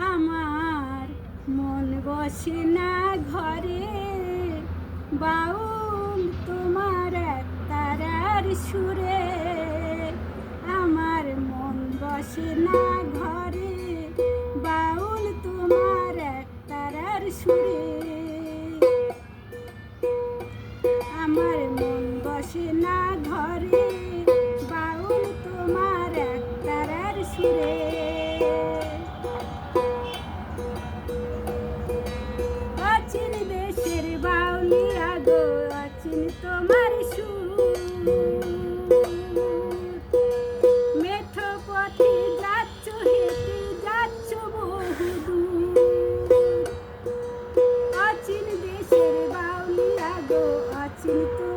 আমার মন বসে না ঘরে। বাউল তোমার তারার সুরে। আমার মন বসে না ঘরে। বাউল তোমার তারার সুরে। চিনি তো।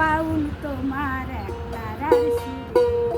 বাউল তোমার একতারার সুর